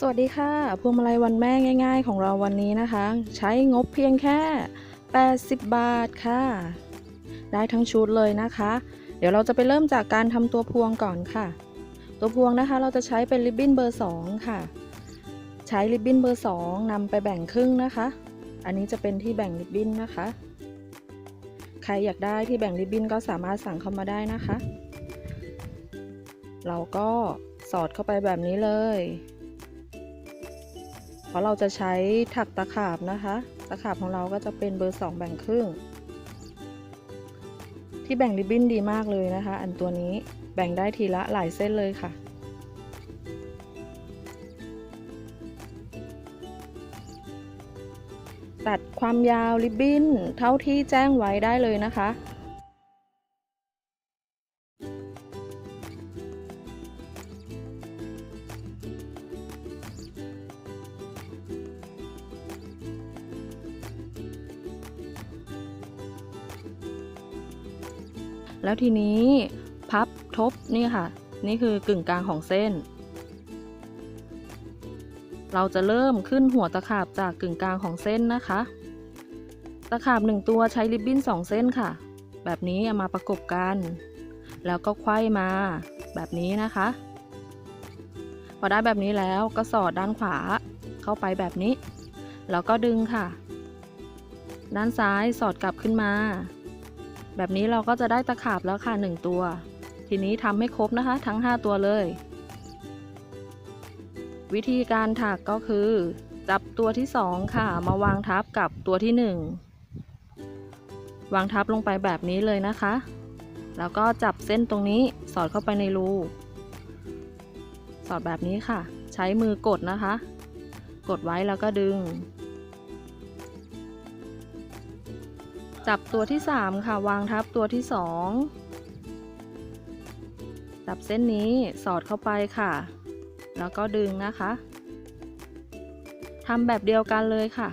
สวัสดีค่ะ พวงมาลัยวันแม่ง่าย ๆ ของเราวันนี้นะคะ ใช้งบเพียงแค่ 80 บาทค่ะ ได้ทั้งชุดเลยนะคะ เดี๋ยวเราจะไปเริ่มจากการทำตัวพวงก่อนค่ะ ตัวพวงนะคะเราจะใช้เป็นริบบิ้นเบอร์ 2 ค่ะ ใช้ริบบิ้นเบอร์ 2นำไปแบ่งครึ่งนะคะ อันนี้จะเป็นที่แบ่งริบบิ้นนะคะ ใครอยากได้ที่แบ่งริบบิ้นก็สามารถสั่งเข้ามาได้นะคะ เราก็สอดเข้าไปแบบนี้เลย ราะเราจะใช้ถักตะขาบนะคะ ตะขาบของเราก็จะเป็นเบอร์2แบ่งครึ่ง ที่แบ่งริบบิ้นดีมากเลยนะคะ อันตัวนี้แบ่งได้ทีละหลายเส้นเลยค่ะตัดความยาวริบบิ้นเท่าที่แจ้งไว้ได้เลยนะคะ แล้วทีนี้พับทบนี่ค่ะ นี่คือกึ่งกลางของเส้น เราจะเริ่มขึ้นหัวตะขาบจากกึ่งกลางของเส้นนะคะ ตะขาบหนึ่งตัวใช้ริบบิ้นสองเส้นค่ะ แบบนี้เอามาประกบกัน แล้วก็ไขว้มาแบบนี้นะคะ พอได้แบบนี้แล้วก็สอดด้านขวาเข้าไปแบบนี้ แล้วก็ดึงค่ะ ด้านซ้ายสอดกลับขึ้นมา แบบนี้เราก็จะได้ตะขาบแล้วค่ะ 1 ตัว ทีนี้ทำให้ครบนะคะ ทั้ง 5 ตัวเลย วิธีการถักก็คือ จับตัวที่ 2 ค่ะ มาวางทับกับตัวที่ 1 วางทับลงไปแบบนี้เลยนะคะ แล้วก็จับเส้นตรงนี้สอดเข้าไปในรูสอดแบบนี้ค่ะ ใช้มือกดนะคะ กดไว้แล้วก็ดึง จับตัวที่ 3 ค่ะ วางทับตัวที่ 2 จับเส้นนี้สอดเข้าไปค่ะ แล้วก็ดึงนะคะทำแบบเดียวกันเลยค่ะ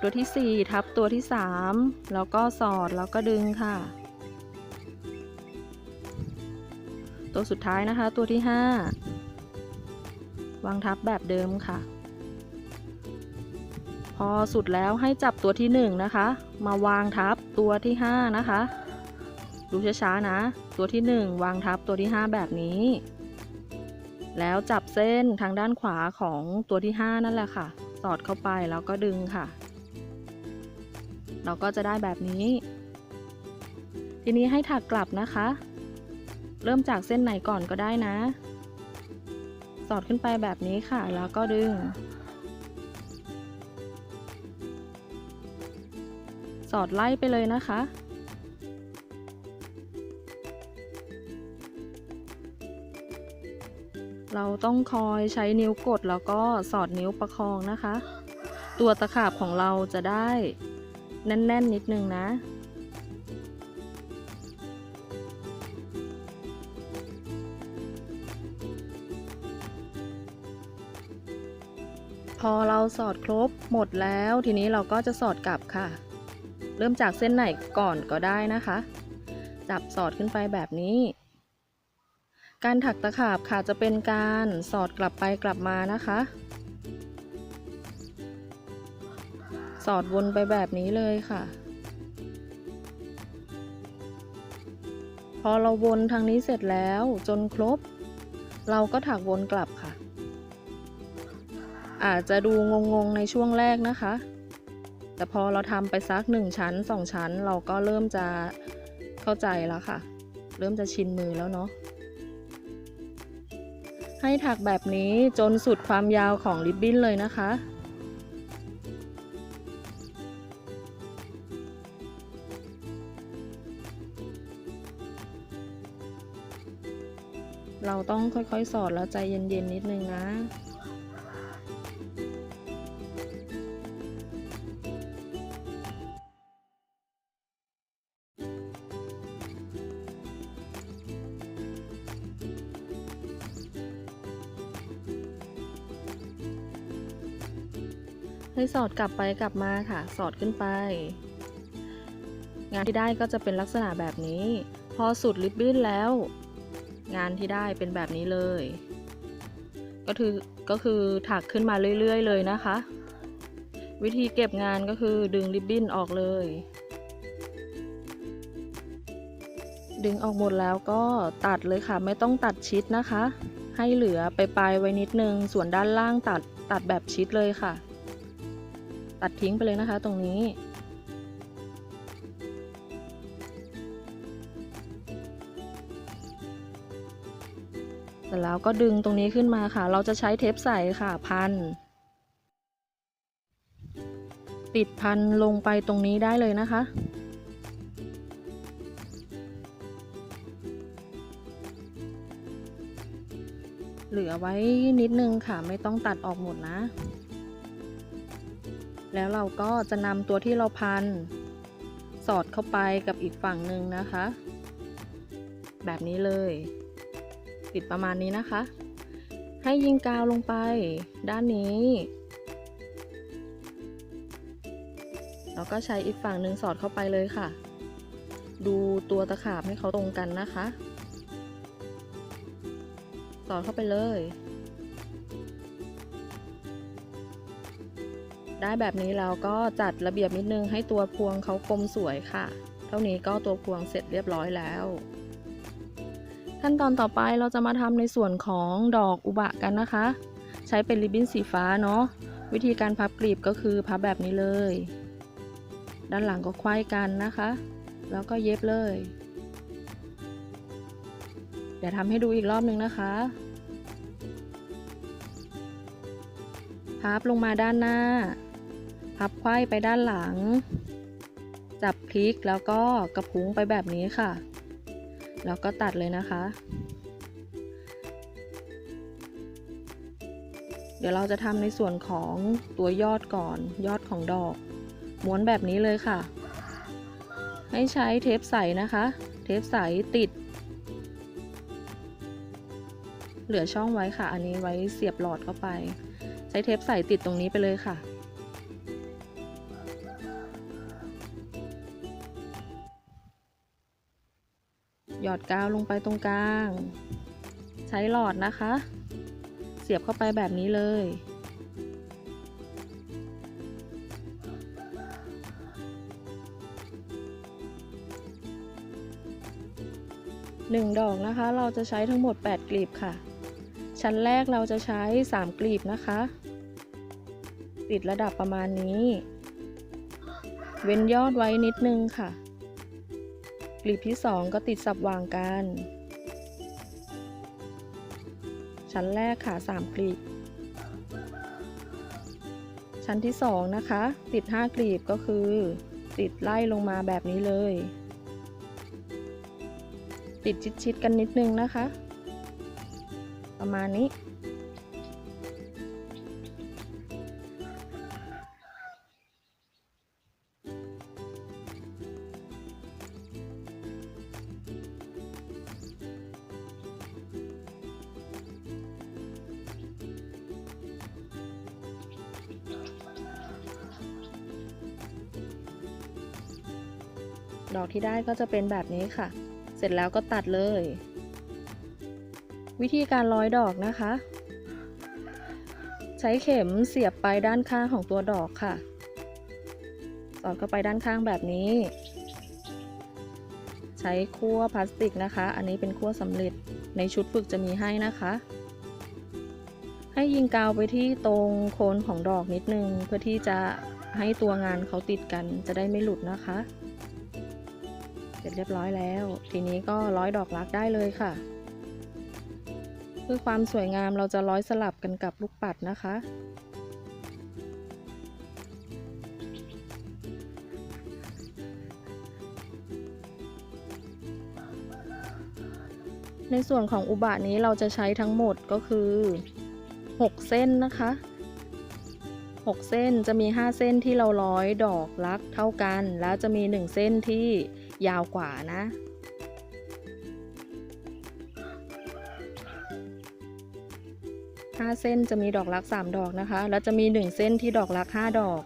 ตัวที่ 4 ทับตัวที่ 3 แล้วก็สอดแล้วก็ดึงค่ะ ตัวสุดท้ายนะคะตัวที่ 5 วางทับแบบเดิมค่ะ พอสุดแล้วให้จับตัวที่1นะคะ มาวางทับตัวที่ 5 นะคะ ดูช้าๆนะ ตัวที่ 1 วางทับตัวที่ 5 แบบนี้ แล้วจับเส้นทางด้านขวาของตัวที่ 5 นั่นแหละค่ะ สอดเข้าไปแล้วก็ดึงค่ะ เราก็จะได้แบบนี้ ทีนี้ให้ถักกลับนะคะ เริ่มจากเส้นไหนก่อนก็ได้นะ สอดขึ้นไปแบบนี้ค่ะ แล้วก็ดึง สอดไล่ไปเลยนะคะ เราต้องคอยใช้นิ้วกดแล้วก็สอดนิ้วประคองนะคะ ตัวตะขาบของเราจะได้แน่นๆนิดนึงนะพอเราสอดครบหมดแล้วทีนี้เราก็จะสอดกลับค่ะ เริ่มจากเส้นไหนก่อนก็ได้นะคะ จับสอดขึ้นไปแบบนี้ การถักตะขาบค่ะจะเป็นการสอดกลับไปกลับมานะคะ สอดวนไปแบบนี้เลยค่ะ พอเราวนทางนี้เสร็จแล้วจนครบ เราก็ถักวนกลับค่ะ อาจจะดูงงๆในช่วงแรกนะคะ แต่พอเราทำไปสักหนึ่งชั้นสองชั้น เราก็เริ่มจะเข้าใจแล้วค่ะ เริ่มจะชินมือแล้วเนาะให้ถักแบบนี้จนสุดความยาวของริบบิ้นเลยนะคะเราต้องค่อยๆ สอดแล้วใจเย็นๆ นิดนึงนะ อดกลับไปกลับมาค่ะ สอดขึ้นไป งานที่ได้ก็จะเป็นลักษณะแบบนี้ พอสุดริบบิ้นแล้ว งานที่ได้เป็นแบบนี้เลย ก็คือก็คือถักขึ้นมาเรื่อยๆ เลยนะคะ วิธีเก็บงานก็คือดึงริบบิ้นออกเลย ดึงออกหมดแล้วก็ตัดเลยค่ะ ไม่ต้องตัดชิดนะคะ ให้เหลือไปปลายไว้นิดนึง ส่วนด้านล่างตัดตัดแบบชิดเลยค่ะ ตัดทิ้งไปเลยนะคะตรงนี้เสร็จแล้วก็ดึงตรงนี้ขึ้นมาค่ะ เราจะใช้เทปใสค่ะพัน ติดพันลงไปตรงนี้ได้เลยนะคะ เหลือไว้นิดนึงค่ะไม่ต้องตัดออกหมดนะ แล้วเราก็จะนำตัวที่เราพัน สอดเข้าไปกับอีกฝั่งหนึ่งนะคะ แบบนี้เลย ติดประมาณนี้นะคะ ให้ยิงกาวลงไป ด้านนี้ แล้วก็ใช้อีกฝั่งหนึ่งสอดเข้าไปเลยค่ะ ดูตัวตะขาบให้เขาตรงกันนะคะ สอดเข้าไปเลย ได้แบบนี้เราก็จัดระเบียบนิดนึงให้ตัวพวงเขากลมสวยค่ะ เท่านี้ก็ตัวพวงเสร็จเรียบร้อยแล้ว ขั้นตอนต่อไปเราจะมาทำในส่วนของดอกอุบะกันนะคะ ใช้เป็นริบบิ้นสีฟ้าเนาะวิธีการพับกลีบก็คือพับแบบนี้เลย ด้านหลังก็ควายกันนะคะ แล้วก็เย็บเลย เดี๋ยวทำให้ดูอีกรอบนึงนะคะพับลงมาด้านหน้า พับไขว้ไปด้านหลัง จับพลิกแล้วก็กระพุ้งไปแบบนี้ค่ะ แล้วก็ตัดเลยนะคะ เดี๋ยวเราจะทำในส่วนของตัวยอดก่อนยอดของดอก ม้วนแบบนี้เลยค่ะ ให้ใช้เทปใสนะคะ เทปใสติด เหลือช่องไว้ค่ะ อันนี้ไว้เสียบหลอดเข้าไป ใช้เทปใสติดตรงนี้ไปเลยค่ะ หยอดกาวลงไปตรงกลาง ใช้หลอดนะคะ เสียบเข้าไปแบบนี้เลย หนึ่งดอกนะคะ เราจะใช้ทั้งหมด 8 กลีบค่ะ ชั้นแรกเราจะใช้ 3 กลีบนะคะ ติดระดับประมาณนี้ เว้นยอดไว้นิดนึงค่ะ ลีบที่ 2 ก็ติดสับวางกัน ชั้นแรกค่ะ 3 กลีบ ชั้นที่ 2 นะคะ ติด 5 กลีบก็คือ ติดไล่ลงมาแบบนี้เลย ติดชิดๆกันนิดนึงนะคะ ประมาณนี้ ดอกที่ได้ก็จะเป็นแบบนี้ค่ะ เสร็จแล้วก็ตัดเลย วิธีการร้อยดอกนะคะ ใช้เข็มเสียบไปด้านข้างของตัวดอกค่ะ สอดเข้าไปด้านข้างแบบนี้ ใช้คั่วพลาสติกนะคะ อันนี้เป็นคั่วสำเร็จในชุดฝึกจะมีให้นะคะ ให้ยิงกาวไปที่ตรงโคนของดอกนิดนึง เพื่อที่จะให้ตัวงานเขาติดกันจะได้ไม่หลุดนะคะ ร็จเรียบร้อยแล้ว ทีนี้ก็ร้อยดอกรักได้เลยค่ะ เพื่อความสวยงามเราจะร้อยสลับกันกับลูกปัดนะคะในส่วนของอุบะนี้เราจะใช้ทั้งหมดก็คือ 6 เส้นนะคะ 6 เส้นจะมี 5 เส้นที่เราร้อยดอกรักเท่ากัน แล้วจะมี 1 เส้นที่ ยาวกว่านะ5เส้นจะมีดอกรัก3ดอกนะคะ แล้วจะมี1เส้นที่ดอกรัก5ดอก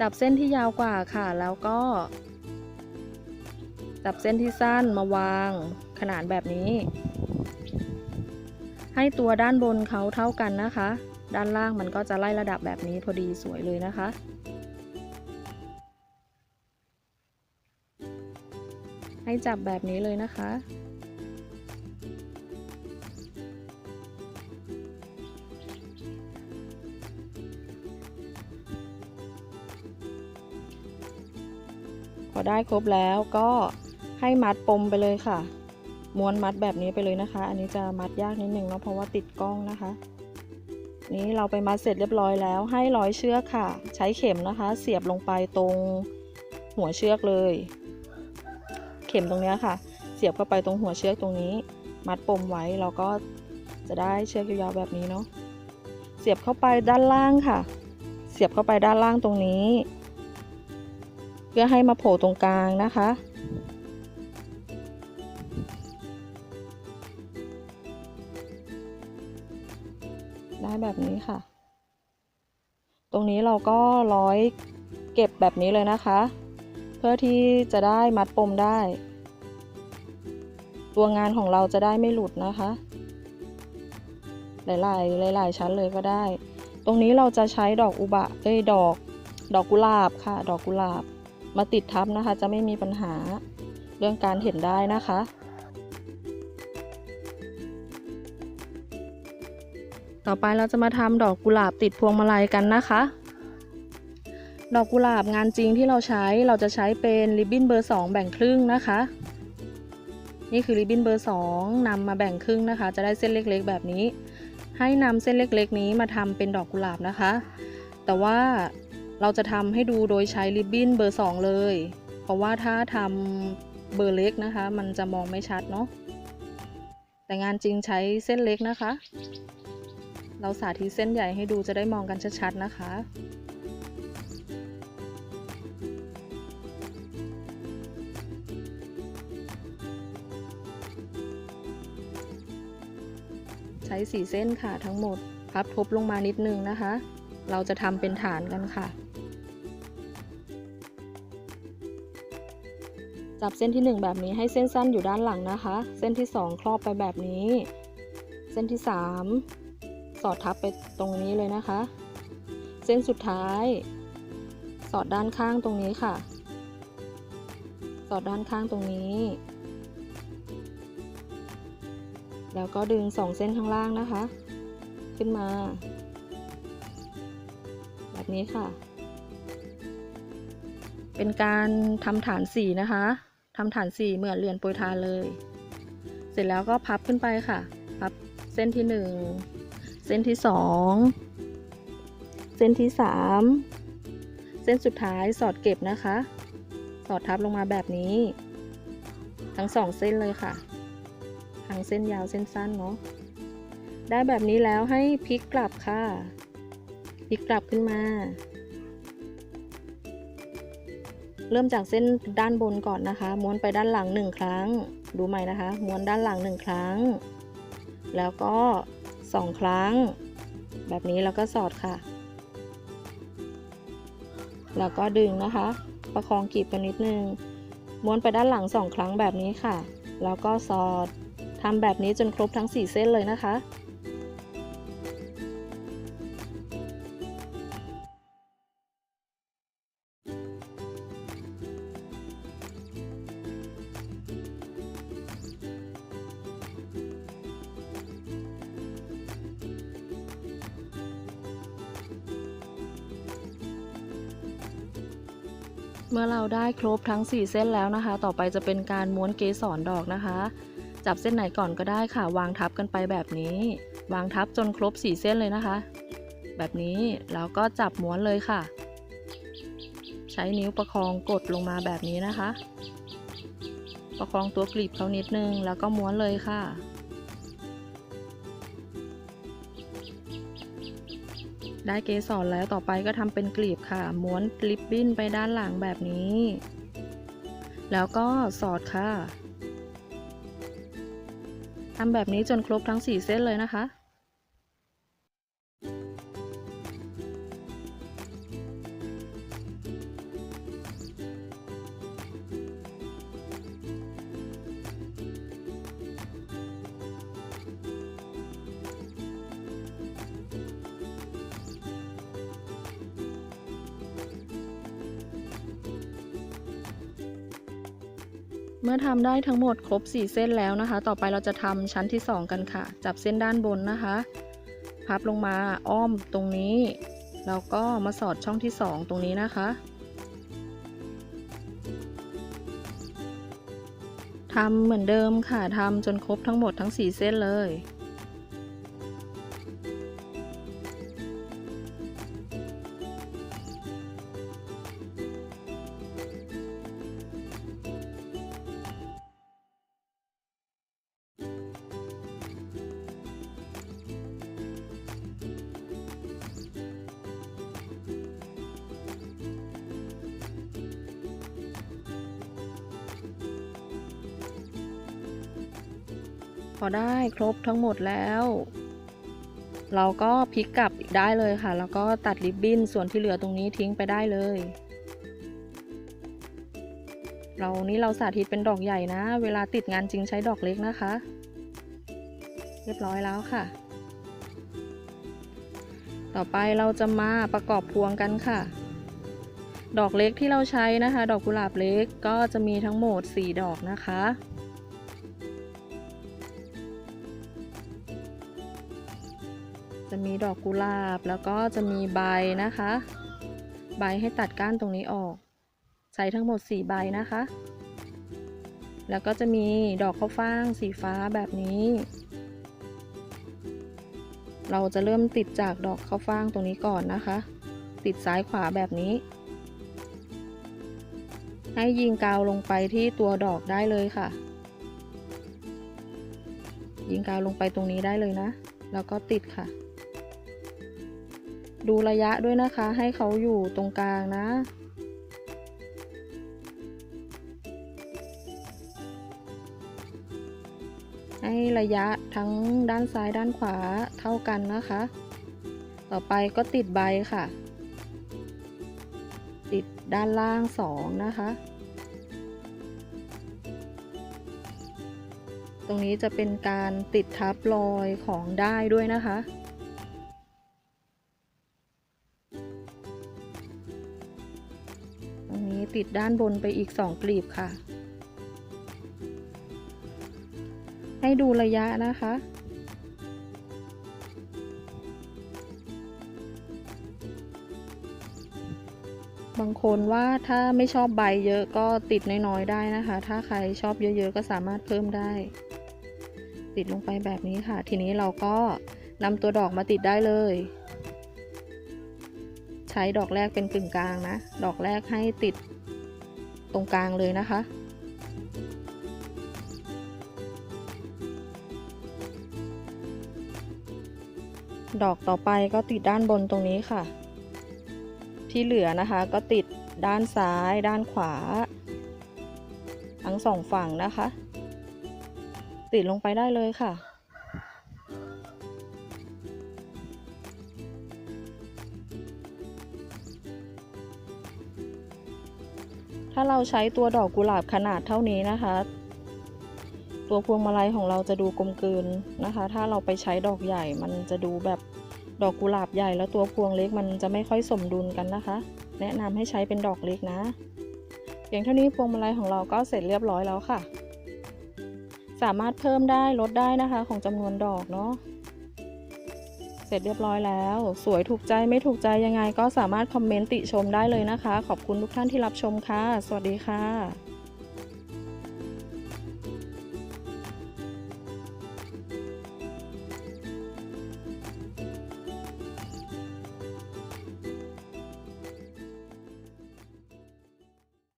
จับเส้นที่ยาวกว่าค่ะ แล้วก็ จับเส้นที่สั้นมาวางขนานแบบนี้ ให้ตัวด้านบนเขาเท่ากันนะคะ ด้านล่างมันก็จะไล่ระดับแบบนี้พอดีสวยเลยนะคะ ให้จับแบบนี้เลยนะคะ พอได้ครบแล้วก็ให้มัดปมไปเลยค่ะ ม้วนมัดแบบนี้ไปเลยนะคะ อันนี้จะมัดยากนิดนึงเนาะเพราะว่าติดกล้องนะคะ นี้เราไปมัดเสร็จเรียบร้อยแล้ว ให้ร้อยเชือกค่ะ ใช้เข็มนะคะ เสียบลงไปตรงหัวเชือกเลย เข็มตรงนี้ค่ะ เสียบเข้าไปตรงหัวเชือกตรงนี้ มัดปมไว้เราก็จะได้เชือกยาวๆแบบนี้เนาะเสียบเข้าไปด้านล่างค่ะ เสียบเข้าไปด้านล่างตรงนี้ เพื่อให้มาโผล่ตรงกลางนะคะ ได้แบบนี้ค่ะ ตรงนี้เราก็ร้อยเก็บแบบนี้เลยนะคะ เพื่อที่จะได้มัดปมได้ ตัวงานของเราจะได้ไม่หลุดนะคะ หลายๆ หลาย ๆ ชั้นเลยก็ได้ ตรงนี้เราจะใช้ดอกอุบะเอ้ยดอก ดอกกุหลาบค่ะ ดอกกุหลาบ มาติดทับนะคะ จะไม่มีปัญหาเรื่องการเห็นได้นะคะ ต่อไปเราจะมาทำดอกกุหลาบติดพวงมาลัยกันนะคะ ดอกกุหลาบงานจริงที่เราใช้เราจะใช้เป็นริบบิ้นเบอร์ 2 แบ่งครึ่งนะคะ นี่คือริบบิ้นเบอร์ 2นำมาแบ่งครึ่งนะคะ จะได้เส้นเล็กๆ แบบนี้ ให้นำเส้นเล็กๆ นี้มาทำเป็นดอกกุหลาบนะคะ แต่ว่าเราจะทำให้ดูโดยใช้ริบบิ้นเบอร์ 2 เลย เพราะว่าถ้าทำเบอร์เล็กนะคะ มันจะมองไม่ชัดเนาะแต่งานจริงใช้เส้นเล็กนะคะ เราสาธิตเส้นใหญ่ให้ดูจะได้มองกันชัดๆนะคะ ใช้สีเส้นค่ะทั้งหมด พับทบลงมานิดนึงนะคะ เราจะทำเป็นฐานกันค่ะ จับเส้นที่ 1 แบบนี้ให้เส้นสั้นอยู่ด้านหลังนะคะ เส้นที่ 2 ครอบไปแบบนี้ เส้นที่ 3 สอดทับไปตรงนี้เลยนะคะ เส้นสุดท้าย สอดด้านข้างตรงนี้ค่ะ สอดด้านข้างตรงนี้ แล้วก็ดึงสองเส้นข้างล่างนะคะ ขึ้นมา แบบนี้ค่ะ เป็นการทำฐานสีนะคะทำฐานสีเหมือนเรียนโปรยทานเลย เสร็จแล้วก็พับขึ้นไปค่ะ พับเส้นที่หนึ่ง เส้นที่สองเส้นที่สามเส้นสุดท้ายสอดเก็บนะคะ สอดทับลงมาแบบนี้ ทั้งสองเส้นเลยค่ะ ทั้งเส้นยาวเส้นสั้นเนาะได้แบบนี้แล้วให้พลิกกลับค่ะพลิกกลับขึ้นมา เริ่มจากเส้นด้านบนก่อนนะคะ ม้วนไปด้านหลังหนึ่งครั้ง ดูใหม่นะคะ ม้วนด้านหลังหนึ่งครั้ง แล้วก็ สองครั้ง แบบนี้แล้วก็สอดค่ะ แล้วก็ดึงนะคะ ประคองกีบไปนนิดนึง ม้วนไปด้านหลังสองครั้งแบบนี้ค่ะ แล้วก็สอดทำแบบนี้จนครบทั้ง 4 เส้นเลยนะคะ เมื่อเราได้ครบทั้ง 4 เส้นแล้วนะคะ ต่อไปจะเป็นการม้วนเกสรดอกนะคะ จับเส้นไหนก่อนก็ได้ค่ะ วางทับกันไปแบบนี้ วางทับจนครบ 4 เส้นเลยนะคะ แบบนี้แล้วก็จับม้วนเลยค่ะ ใช้นิ้วประคองกดลงมาแบบนี้นะคะ ประคองตัวกลีบเขานิดนึงแล้วก็ม้วนเลยค่ะ ได้เกสรแล้วต่อไปก็ทำเป็นกลีบค่ะ ม้วนริบบิ้นไปด้านหลังแบบนี้ แล้วก็สอดค่ะทำแบบนี้จนครบทั้ง 4 เส้นเลยนะคะ เมื่อทำได้ทั้งหมดครบ 4 เส้นแล้วนะคะ ต่อไปเราจะทำชั้นที่ 2 กันค่ะ จับเส้นด้านบนนะคะ พับลงมาอ้อมตรงนี้ แล้วก็มาสอดช่องที่ 2 ตรงนี้นะคะทำเหมือนเดิมค่ะทำจนครบทั้งหมดทั้ง 4 เส้นเลย พอได้ครบทั้งหมดแล้ว เราก็พลิกกลับได้เลยค่ะ แล้วก็ตัดริบบิ้นส่วนที่เหลือตรงนี้ทิ้งไปได้เลย เรานี่เราสาธิตเป็นดอกใหญ่นะ เวลาติดงานจริงใช้ดอกเล็กนะคะ เรียบร้อยแล้วค่ะ ต่อไปเราจะมาประกอบพวงกันค่ะ ดอกเล็กที่เราใช้นะคะ ดอกกุหลาบเล็กก็จะมีทั้งหมด 4 ดอกนะคะ จะมีดอกกุหลาบแล้วก็จะมีใบนะคะ ใบให้ตัดก้านตรงนี้ออก ใช้ทั้งหมด 4 ใบนะคะ แล้วก็จะมีดอกข้าวฟ่างสีฟ้าแบบนี้ เราจะเริ่มติดจากดอกข้าวฟ่างตรงนี้ก่อนนะคะ ติดซ้ายขวาแบบนี้ ให้ยิงกาวลงไปที่ตัวดอกได้เลยค่ะ ยิงกาวลงไปตรงนี้ได้เลยนะแล้วก็ติดค่ะ ดูระยะด้วยนะคะ ให้เขาอยู่ตรงกลางนะ ให้ระยะทั้งด้านซ้ายด้านขวาเท่ากันนะคะ ต่อไปก็ติดใบค่ะ ติดด้านล่างสองนะคะ ตรงนี้จะเป็นการติดทับรอยของได้ด้วยนะคะ ตรงนี้ติดด้านบนไปอีก2กลีบค่ะ ให้ดูระยะนะคะ บางคนว่าถ้าไม่ชอบใบเยอะก็ติดน้อยๆได้นะคะ ถ้าใครชอบเยอะๆก็สามารถเพิ่มได้ ติดลงไปแบบนี้ค่ะ ทีนี้เราก็นำตัวดอกมาติดได้เลย ใช้ดอกแรกเป็นกึ่งกลางนะ ดอกแรกให้ติดตรงกลางเลยนะคะ ดอกต่อไปก็ติดด้านบนตรงนี้ค่ะ ที่เหลือนะคะก็ติดด้านซ้าย ด้านขวา ทั้งสองฝั่งนะคะ ติดลงไปได้เลยค่ะ ถ้าเราใช้ตัวดอกกุหลาบขนาดเท่านี้นะคะ ตัวพวงมาลัยของเราจะดูกลมกลืนนะคะ ถ้าเราไปใช้ดอกใหญ่มันจะดูแบบดอกกุหลาบใหญ่แล้วตัวพวงเล็กมันจะไม่ค่อยสมดุลกันนะคะ แนะนำให้ใช้เป็นดอกเล็กนะเพียงเท่านี้พวงมาลัยของเราก็เสร็จเรียบร้อยแล้วค่ะ สามารถเพิ่มได้ลดได้นะคะ ของจำนวนดอกเนาะ เสร็จเรียบร้อยแล้ว สวยถูกใจไม่ถูกใจยังไงก็สามารถคอมเมนต์ติชมได้เลยนะคะ ขอบคุณทุกท่านที่รับชมค่ะ สวัสดีค่ะ